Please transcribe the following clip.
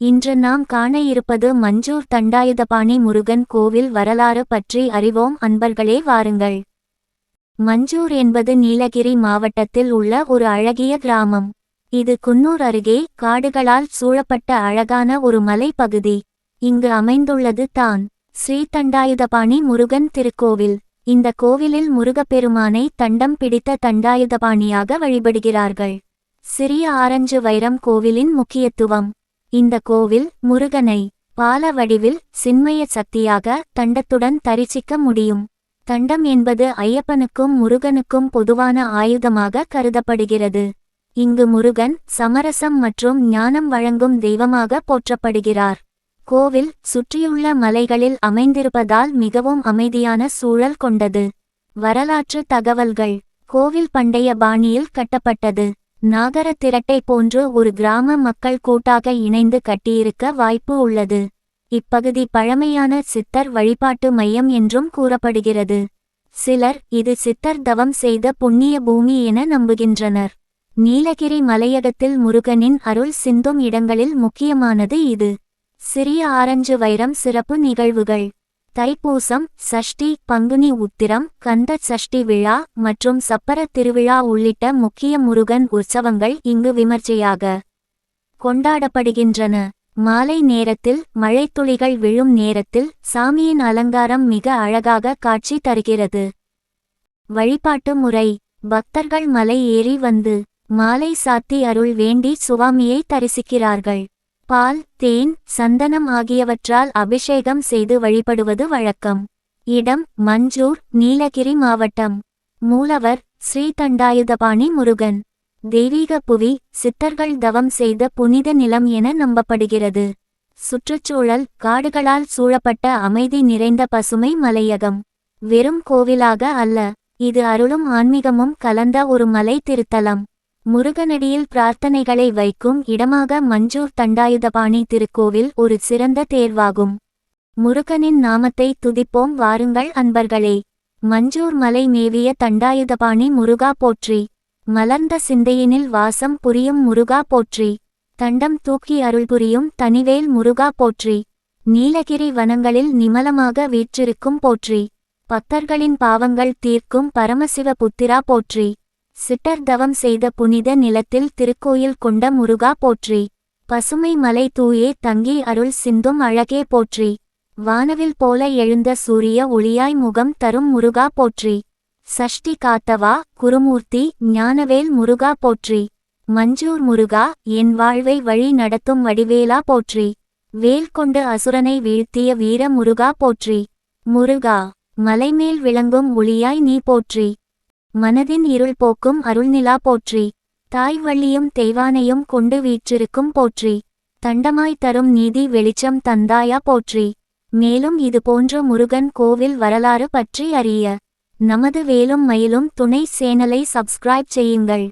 இன்று நாம் காண இருப்பது மஞ்சூர் தண்டாயுதபாணி முருகன் கோவில் வரலாறு பற்றி அறிவோம். அன்பர்களே வாருங்கள். மஞ்சூர் என்பது நீலகிரி மாவட்டத்தில் உள்ள ஒரு அழகிய கிராமம். இது குன்னூர் அருகே காடுகளால் சூழப்பட்ட அழகான ஒரு மலைப்பகுதி. இங்கு அமைந்துள்ளது தான் ஸ்ரீ தண்டாயுதபாணி முருகன் திருக்கோவில். இந்த கோவிலில் முருகப்பெருமானை தண்டம் பிடித்த தண்டாயுதபாணியாக வழிபடுகிறார்கள். சிறிய ஆரஞ்சு வைரம் கோவிலின் முக்கியத்துவம். இந்த கோவில் முருகனை பால வடிவில் சின்மய சக்தியாக தண்டத்துடன் தரிசிக்க முடியும். தண்டம் என்பது ஐயப்பனுக்கும் முருகனுக்கும் பொதுவான ஆயுதமாக கருதப்படுகிறது. இங்கு முருகன் சமரசம் மற்றும் ஞானம் வழங்கும் தெய்வமாக போற்றப்படுகிறார். கோவில் சுற்றியுள்ள மலைகளில் அமைந்திருப்பதால் மிகவும் அமைதியான சூழல் கொண்டது. வரலாற்று தகவல்கள். கோவில் பண்டைய பாணியில் கட்டப்பட்டது. நாகர திரட்டை போன்று ஒரு கிராம மக்கள் கூட்டாக இணைந்து கட்டியிருக்க வாய்ப்பு உள்ளது. இப்பகுதி பழமையான சித்தர் வழிபாட்டு மையம் என்றும் கூறப்படுகிறது. சிலர் இது சித்தர் தவம் செய்த புண்ணிய பூமி என நம்புகின்றனர். நீலகிரி மலையகத்தில் முருகனின் அருள் சிந்தும் இடங்களில் முக்கியமானது இது. சிறிய ஆரஞ்சு வைரம் சிறப்பு நிகழ்வுகள். தைப்பூசம் சஷ்டி பங்குனி உத்திரம் கந்த சஷ்டி விழா மற்றும் சப்பர திருவிழா உள்ளிட்ட முக்கிய முருகன் உற்சவங்கள் இங்கு விமர்சையாக கொண்டாடப்படுகின்றன. மாலை நேரத்தில் மழைத்துளிகள் விழும் நேரத்தில் சாமியின் அலங்காரம் மிக அழகாக காட்சி தருகிறது. வழிபாட்டு முறை. பக்தர்கள் மலை ஏறி வந்து மாலை சாத்தி அருள் வேண்டி சுவாமியை தரிசிக்கிறார்கள். பால் தேன் சந்தனம் ஆகியவற்றால் அபிஷேகம் செய்து வழிபடுவது வழக்கம். இடம் மஞ்சூர் நீலகிரி மாவட்டம். மூலவர் ஸ்ரீ தண்டாயுதபாணி முருகன். தெய்வீக புவி சித்தர்கள் தவம் செய்த புனித நிலம் என நம்பப்படுகிறது. சுற்றுச்சூழல் காடுகளால் சூழப்பட்ட அமைதி நிறைந்த பசுமை மலையகம். வெறும் கோவிலாக அல்ல இது அருளும் ஆன்மீகமும் கலந்த ஒரு மலை திருத்தலம் முருகனடியில் பிரார்த்தனைகளை வைக்கும் இடமாக மஞ்சூர் தண்டாயுதபாணி திருக்கோவில் ஒரு சிறந்த தேர்வாகும். முருகனின் நாமத்தை துதிப்போம் வாருங்கள் அன்பர்களே. மஞ்சூர் மலை மேவிய தண்டாயுதபாணி முருகா போற்றி. மலர்ந்த சிந்தையினில் வாசம் புரியும் முருகா போற்றி. தண்டம் தூக்கி அருள் புரியும் தனிவேல் முருகா போற்றி. நீலகிரி வனங்களில் நிமலமாக வீற்றிருக்கும் போற்றி. பக்தர்களின் பாவங்கள் தீர்க்கும் பரமசிவ புத்திரா போற்றி. சிட்டர் தவம் செய்த புனித நிலத்தில் திருக்கோயில் கொண்ட முருகா போற்றி. பசுமை மலை தூயே தங்கி அருள் சிந்தும் அழகே போற்றி. வானவில் போல எழுந்த சூரிய ஒளியாய் முகம் தரும் முருகா போற்றி. சஷ்டி காத்தவா குருமூர்த்தி ஞானவேல் முருகா போற்றி. மஞ்சூர் முருகா என் வாழ்வை வழி நடத்தும் வடிவேலா போற்றி. வேல் கொண்டு அசுரனை வீழ்த்திய வீர முருகா போற்றி. முருகா மலைமேல் விளங்கும் ஒளியாய் நீ போற்றி. மனதின் இருள் போக்கும் அருள்நிலா போற்றி. தாய் வள்ளியும் தெய்வானையும் கொண்டு வீற்றிருக்கும் போற்றி. தண்டமாய் தரும் நீதி வெளிச்சம் தந்தாயா போற்றி. மேலும் இது போன்ற முருகன் கோவில் வரலாறு பற்றி அறிய. நமது வேலும் மயிலும் துணை சேனலை சப்ஸ்கிரைப் செய்யுங்கள்.